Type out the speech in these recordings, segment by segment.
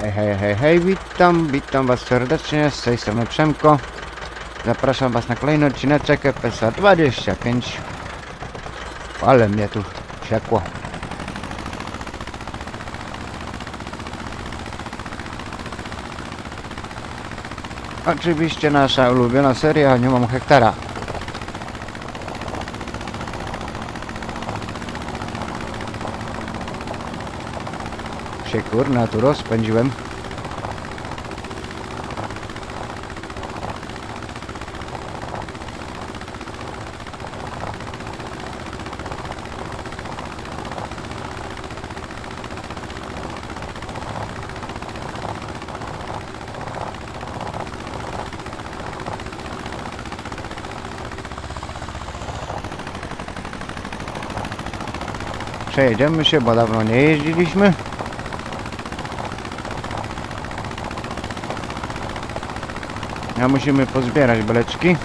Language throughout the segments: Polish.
Hej, hej, hej, hej, witam, witam was serdecznie, z tej strony Przemko. Zapraszam was na kolejny odcineczek FSA 25. Ale mnie tu siekło. Oczywiście nasza ulubiona seria, nie mam hektara. Się kurna tu rozpędziłem. Przejedziemy się, bo dawno nie jeździliśmy. A musimy pozbierać beleczki.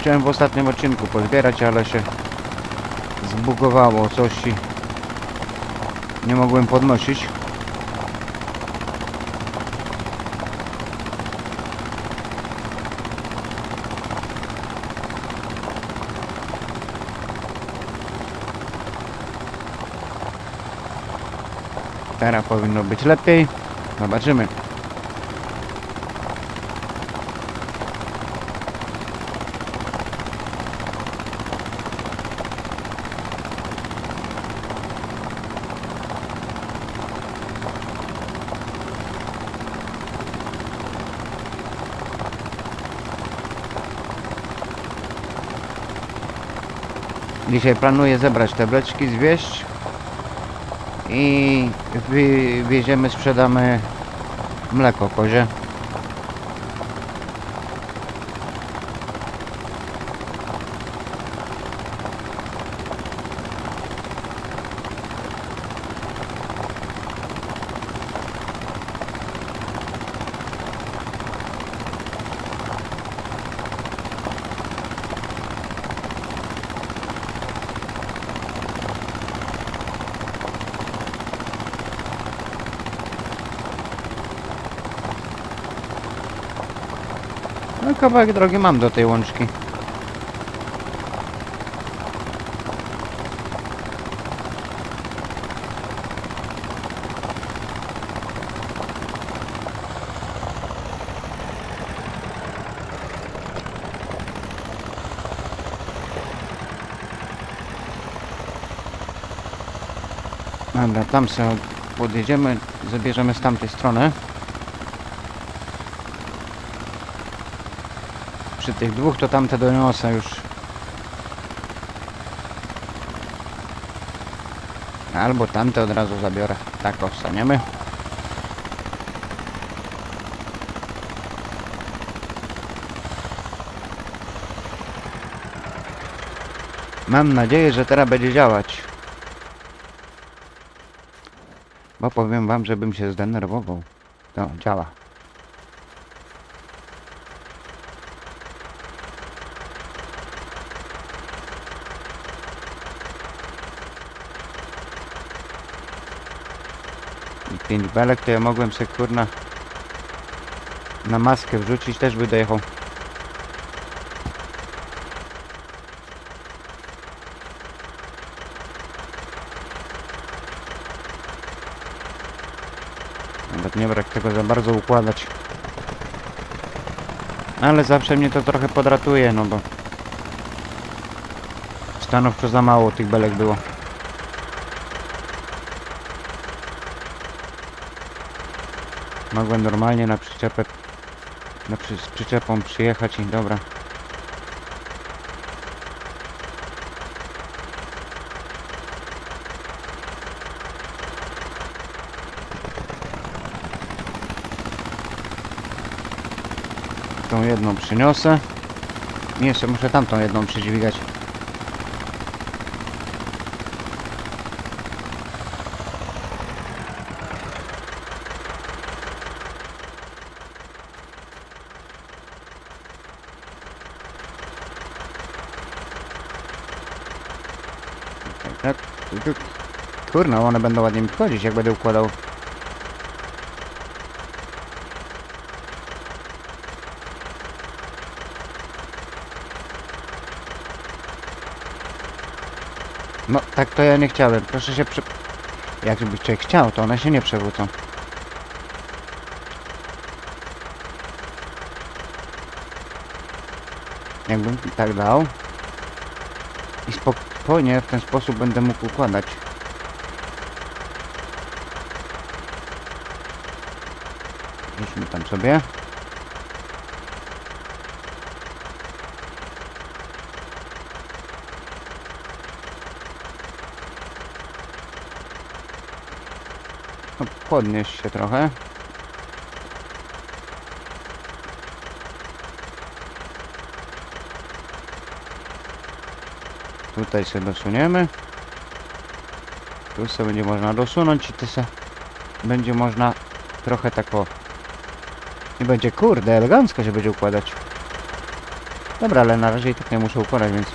Chciałem w ostatnim odcinku pozbierać, ale się zbugowało coś i nie mogłem podnosić. Teraz powinno być lepiej. Zobaczymy. Dzisiaj planuję zebrać te bleczki, zwieść i wywieziemy, sprzedamy mleko kozie. Kawałek drogi mam do tej łączki. Dobra, tam sobie podjedziemy, zabierzemy z tamtej strony. Przy tych dwóch to tamte doniosę już. Albo tamte od razu zabiorę. Tak ostaniemy. Mam nadzieję, że teraz będzie działać. Bo powiem wam, żebym się zdenerwował. To działa. I pięć belek to ja mogłem sobie kurna na maskę wrzucić, też by dojechał. Nawet nie brak tego za bardzo układać. Ale zawsze mnie to trochę podratuje, no bo stanowczo za mało tych belek było. Mogłem normalnie na przyczepę na przy, z przyczepą przyjechać i dobra. Tą jedną przyniosę. I jeszcze muszę tamtą jedną przydźwigać. Jak... tu- Kurna, one będą ładnie mi wchodzić, jak będę układał. No, tak to ja nie chciałem. Proszę się prze... Jakbyś człowiek chciał, to one się nie przewrócą. Jakbym tak dał. I spokojnie w ten sposób będę mógł układać. Rzućmy tam sobie. No, podnieś się trochę. Tutaj sobie dosuniemy. Tu sobie będzie można dosunąć i tu se będzie można trochę tak o... I będzie kurde, elegancko się będzie układać. Dobra, ale na razie i tak nie muszę układać, więc...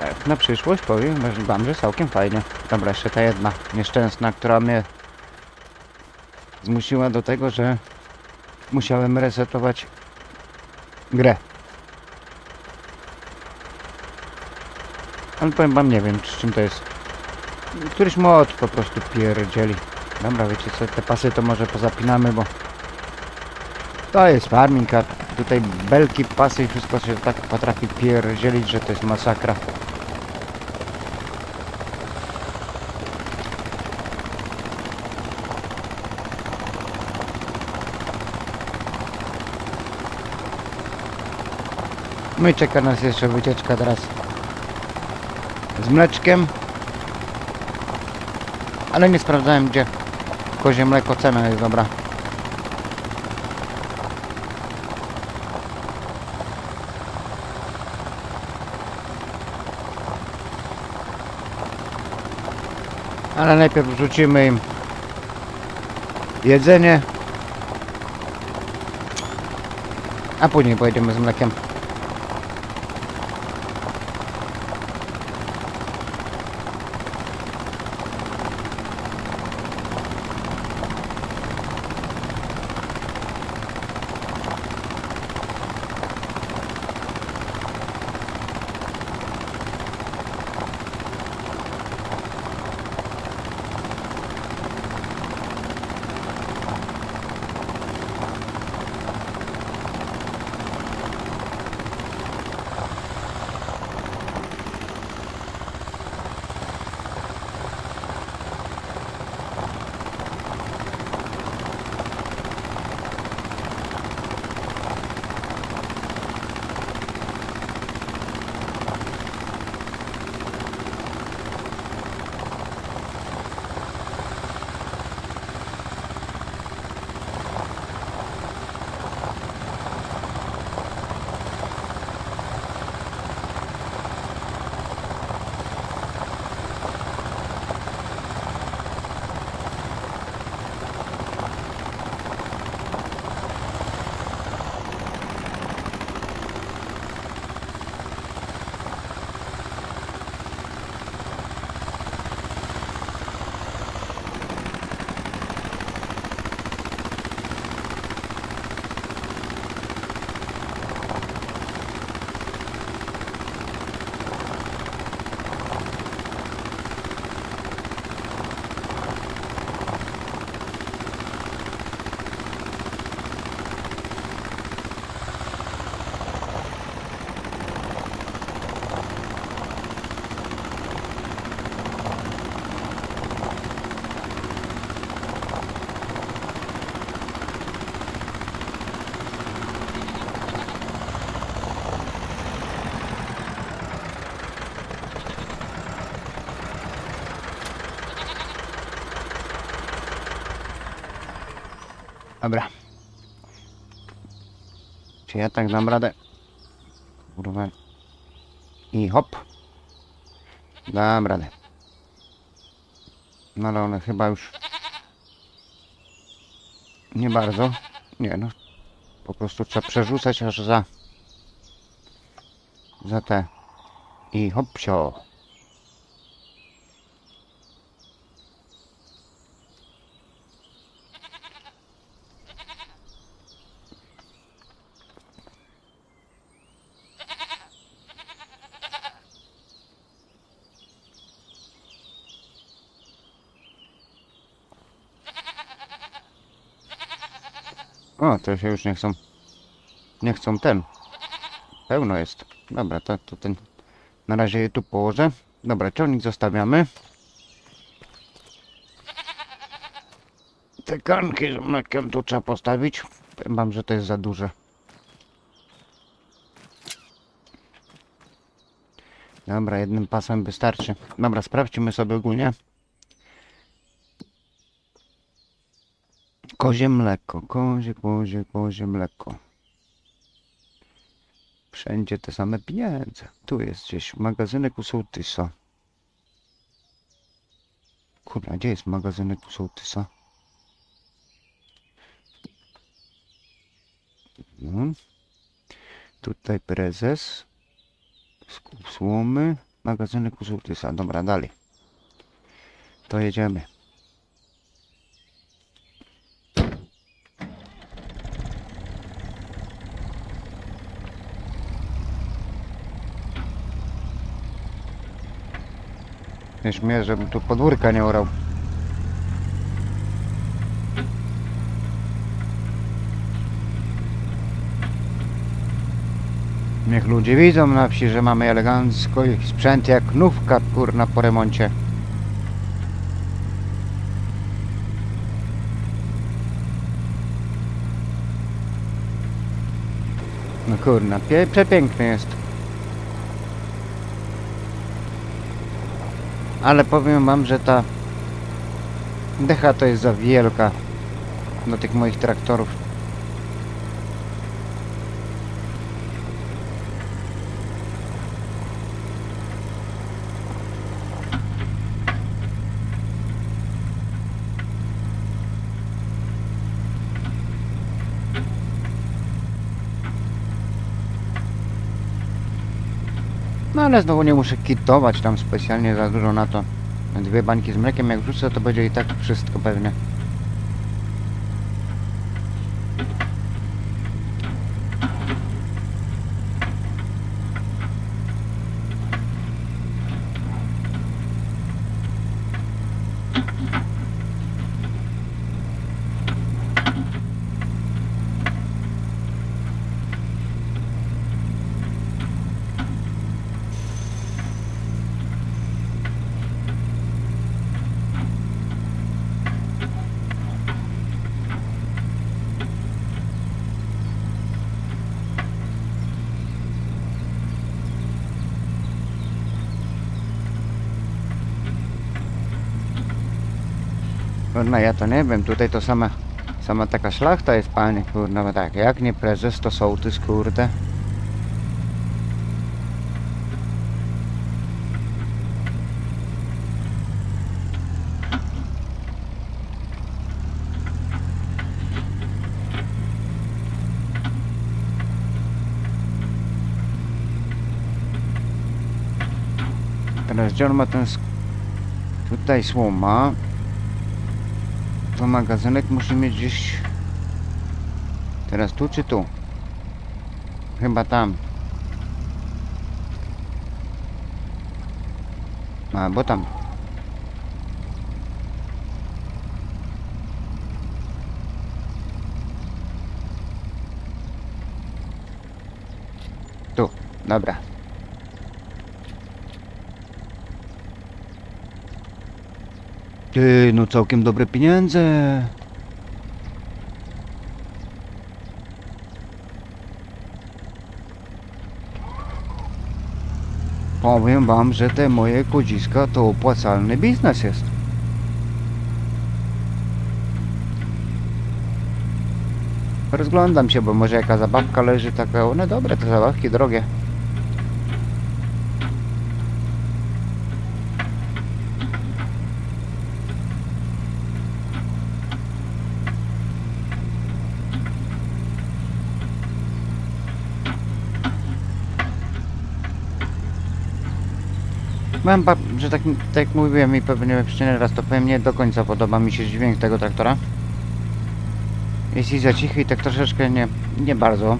Tak, na przyszłość powiem wam, że całkiem fajnie. Dobra, jeszcze ta jedna nieszczęsna, która mnie zmusiła do tego, że musiałem resetować grę. Ale powiem wam, nie wiem czym to jest. Któryś mod po prostu pierdzieli. Dobra, wiecie co, te pasy to może pozapinamy, bo to jest farming, a tutaj belki, pasy i wszystko się tak potrafi pierdzielić, że to jest masakra. No i czeka nas jeszcze wycieczka teraz z mleczkiem. Ale nie sprawdzałem gdzie kozie mleko cena jest dobra. Ale najpierw wrzucimy im jedzenie. A później pojedziemy z mlekiem. Dobra. Czy ja tak dam radę? Kurwa. I hop. Dam radę. No ale one chyba już... Nie bardzo. Nie no. Po prostu trzeba przerzucać aż za... Za te... I hopsio. O, to się już nie chcą. Nie chcą ten. Pełno jest. Dobra, to, to ten. Na razie je tu położę. Dobra, ciągnik zostawiamy. Te kanki z mlekiem tu trzeba postawić. Powiem wam, że to jest za duże. Dobra, jednym pasem wystarczy. Dobra, sprawdźmy sobie ogólnie. Kozie mleko, kozie, kozie, kozie mleko. Wszędzie te same pieniądze. Tu jest gdzieś magazynek u sołtysa. Kurwa, gdzie jest magazynek u sołtysa? No. Tutaj prezes. Skup słomy. Magazynek u sołtysa. Dobra, dalej. To jedziemy. Wiesz mnie, żebym tu podwórka nie orał. Niech ludzie widzą na wsi, że mamy elegancko i sprzęt jak nówka kurna po remoncie. No kurna, przepiękny jest. Ale powiem wam, że ta decha to jest za wielka do tych moich traktorów. No ale znowu nie muszę kitować tam specjalnie za dużo na to. Dwie bańki z mlekiem jak wrzucę to będzie i tak wszystko pewnie. Kurna, ja to nie wiem, tutaj to sama, sama taka szlachta jest, panie, kurna, bo tak, jak nie prezes, to sołtys, kurde. Teraz gdzie on ma ten tutaj słoma to magazynek musi mieć gdzieś teraz tu czy tu? Chyba tam. A bo tam. Tu. Dobra Ty, no całkiem dobre pieniądze. Powiem wam, że te moje kodziska to opłacalny biznes jest. Rozglądam się, bo może jaka zabawka leży taka, one dobre te zabawki, drogie. Ba- że tak, tak jak mówiłem i pewnie jeszcze raz to powiem, nie do końca podoba mi się dźwięk tego traktora. Jest i za cichy i tak troszeczkę nie, nie bardzo.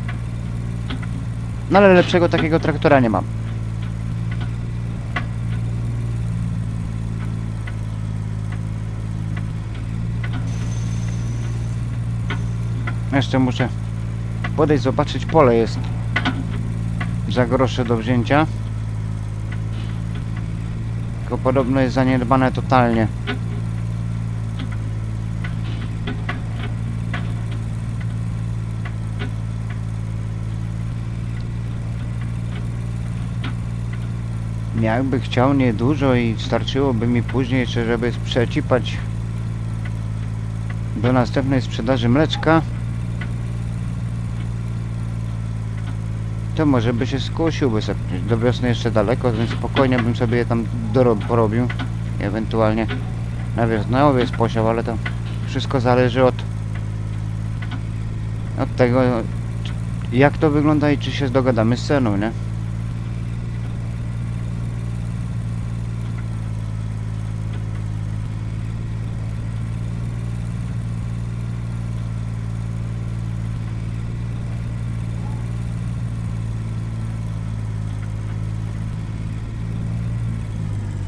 No ale lepszego takiego traktora nie mam. Jeszcze muszę podejść zobaczyć pole jest za grosze do wzięcia. Tylko podobno jest zaniedbane totalnie. Jakby chciał niedużo i starczyłoby mi później jeszcze, żeby przecipać do następnej sprzedaży mleczka, to może by się skusił, sobie do wiosny jeszcze daleko, więc spokojnie bym sobie je tam porobił. Ewentualnie na wiosnę owiec posiał, ale to wszystko zależy od od tego jak to wygląda i czy się dogadamy z ceną, nie?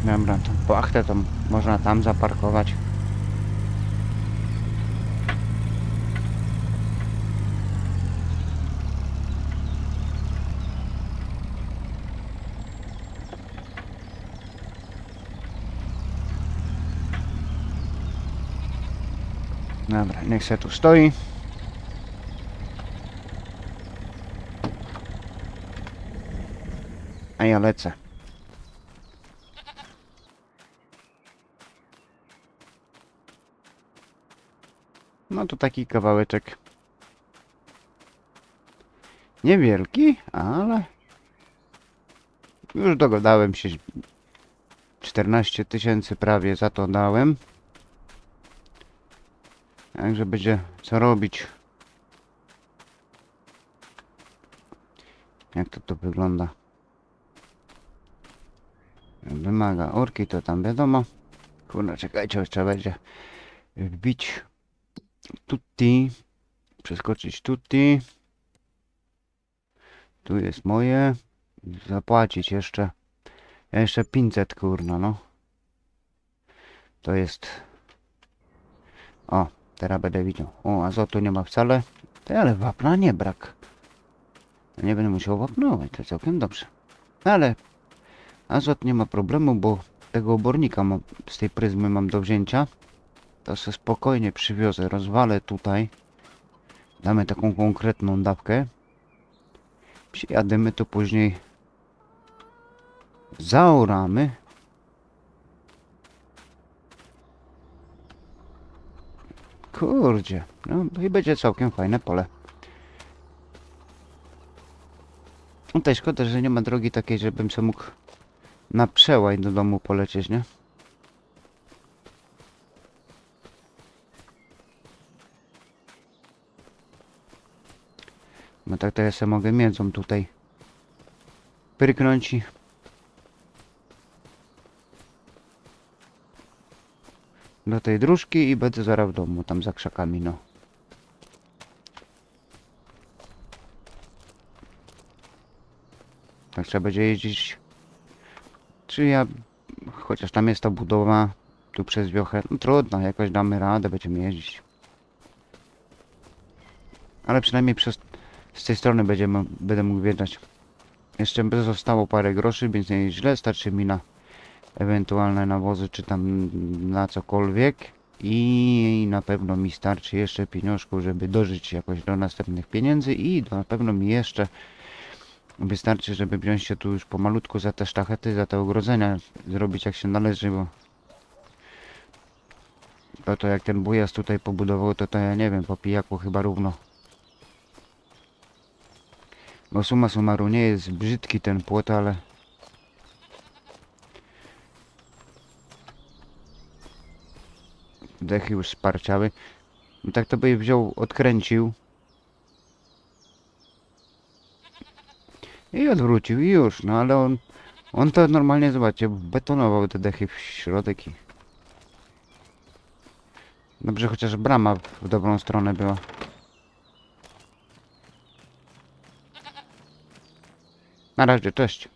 Dobra, to płachtę to można tam zaparkować. Dobra, niech se tu stoi. A ja lecę. No to taki kawałeczek. Niewielki, ale już dogadałem się. 14 tysięcy prawie za to dałem. Także będzie co robić. Jak to to wygląda? Wymaga orki, to tam wiadomo. Kurna, czekajcie, trzeba będzie wbić tutti. Przeskoczyć tutti. Tu jest moje. Zapłacić jeszcze. Jeszcze 500 kurna, no. To jest... O, teraz będę widział. O, azotu nie ma wcale. Ale wapna nie brak. Nie będę musiał wapnować, to całkiem dobrze. Ale azot nie ma problemu, bo tego obornika mam, z tej pryzmy mam do wzięcia. To se spokojnie przywiozę, rozwalę tutaj. Damy taką konkretną dawkę. Przyjadymy to później. Zaoramy. Kurdzie, no i będzie całkiem fajne pole. Tutaj szkoda, że nie ma drogi takiej, żebym sobie mógł na przełaj do domu polecieć, nie? No tak to ja sobie mogę miedzą tutaj pyrknąć i do tej dróżki i będę zaraz w domu, tam za krzakami, no. Tak trzeba będzie jeździć. Czy ja, chociaż tam jest ta budowa, tu przez wiochę, no trudno, jakoś damy radę, będziemy jeździć. Ale przynajmniej przez, z tej strony będziemy, będę mógł wjeżdżać. Jeszcze zostało parę groszy, więc nie źle, starczy mi na ewentualne nawozy, czy tam na cokolwiek. I na pewno mi starczy jeszcze pieniążków, żeby dożyć jakoś do następnych pieniędzy i na pewno mi jeszcze wystarczy, żeby wziąć się tu już pomalutku za te sztachety, za te ogrodzenia, zrobić jak się należy, bo to, to jak ten bujas tutaj pobudował, to to ja nie wiem, po pijaku chyba równo. Bo suma summarum nie jest brzydki ten płot, ale dechy już sparciały. No tak to by wziął, odkręcił. I odwrócił i już, no ale on On to normalnie, zobaczcie, betonował te dechy w środek i... Dobrze, chociaż brama w dobrą stronę była. Na razie, cześć.